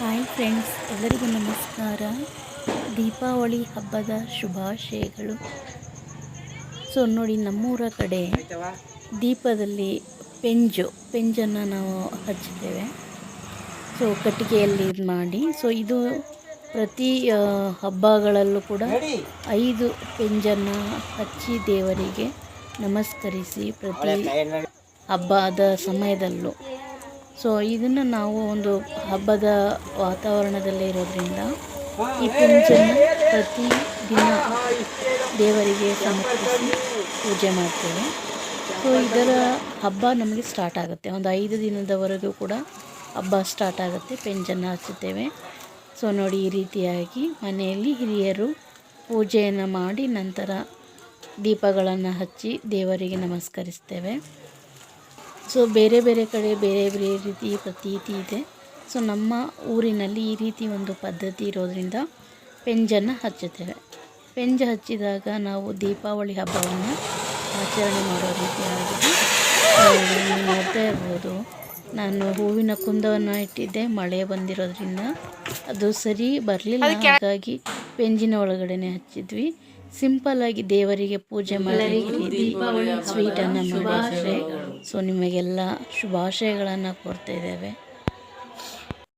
Hi friends, ಎಲ್ಲರಿಗೂ ನಮಸ್ಕಾರ. ದೀಪಾವಳಿ ಹಬ್ಬದ ಶುಭಾಶಯಗಳು. ಸೊ ನೋಡಿ ನಮ್ಮೂರ ಕಡೆ ದೀಪದಲ್ಲಿ ಪೆಂಜು, ಪೆಂಜನ್ನು ನಾವು ಹಚ್ಚುತ್ತೇವೆ. ಸೊ ಕಟ್ಟಿಗೆಯಲ್ಲಿ ಇದು ಮಾಡಿ ಸೊ ಇದು ಪ್ರತಿ ಹಬ್ಬಗಳಲ್ಲೂ ಕೂಡ ಐದು ಪೆಂಜನ್ನು ಹಚ್ಚಿ ದೇವರಿಗೆ ನಮಸ್ಕರಿಸಿ ಪ್ರತಿ ಹಬ್ಬದ ಸಮಯದಲ್ಲೂ. ಸೊ ಇದನ್ನು ನಾವು ಒಂದು ಹಬ್ಬದ ವಾತಾವರಣದಲ್ಲಿ ಇರೋದ್ರಿಂದ ಈ ಪೆಂಚನ್ನು ಪ್ರತಿ ದಿನ ದೇವರಿಗೆ ಸಮರ್ಪಿಸಿ ಪೂಜೆ ಮಾಡ್ತೇವೆ. ಸೊ ಇದರ ಹಬ್ಬ ನಮಗೆ ಸ್ಟಾರ್ಟ್ ಆಗುತ್ತೆ. ಒಂದು ಐದು ದಿನದವರೆಗೂ ಕೂಡ ಹಬ್ಬ ಸ್ಟಾರ್ಟ್ ಆಗುತ್ತೆ. ಪೆಂಜನ್ನು ಹಚ್ಚುತ್ತೇವೆ. ಸೊ ನೋಡಿ ಈ ರೀತಿಯಾಗಿ ಮನೆಯಲ್ಲಿ ಹಿರಿಯರು ಪೂಜೆಯನ್ನು ಮಾಡಿ ನಂತರ ದೀಪಗಳನ್ನು ಹಚ್ಚಿ ದೇವರಿಗೆ ನಮಸ್ಕರಿಸ್ತೇವೆ. ಸೊ ಬೇರೆ ಬೇರೆ ಕಡೆ ಬೇರೆ ಬೇರೆ ರೀತಿ ಪ್ರತೀತಿ ಇದೆ. ಸೊ ನಮ್ಮ ಊರಿನಲ್ಲಿ ಈ ರೀತಿ ಒಂದು ಪದ್ಧತಿ ಇರೋದರಿಂದ ಪೆಂಜನ್ನು ಹಚ್ಚುತ್ತೇವೆ. ಪೆಂಜ ಹಚ್ಚಿದಾಗ ನಾವು ದೀಪಾವಳಿ ಹಬ್ಬವನ್ನು ಆಚರಣೆ ಮಾಡೋ ರೀತಿಯಾಗಿದೆ ನೀವು ನೋಡ್ತಾ ಇರ್ಬೋದು ನಾನು ಹೂವಿನ ಕುಂದವನ್ನು ಇಟ್ಟಿದ್ದೆ. ಮಳೆ ಬಂದಿರೋದ್ರಿಂದ ಅದು ಸರಿ ಬರಲಿಲ್ಲ. ಹಾಗಾಗಿ ಪೆಂಜಿನ ಒಳಗಡೆನೆ ಹಚ್ಚಿದ್ವಿ. ಸಿಂಪಲ್ ಆಗಿ ದೇವರಿಗೆ ಪೂಜೆ ಮಾಡಿ ಸ್ವೀಟನ್ನು ಮಾಡಿದ್ರೆ ಸೊ ನಿಮಗೆಲ್ಲ ಶುಭಾಶಯಗಳನ್ನು ಕೋರ್ತಾ ಇದ್ದೇವೆ.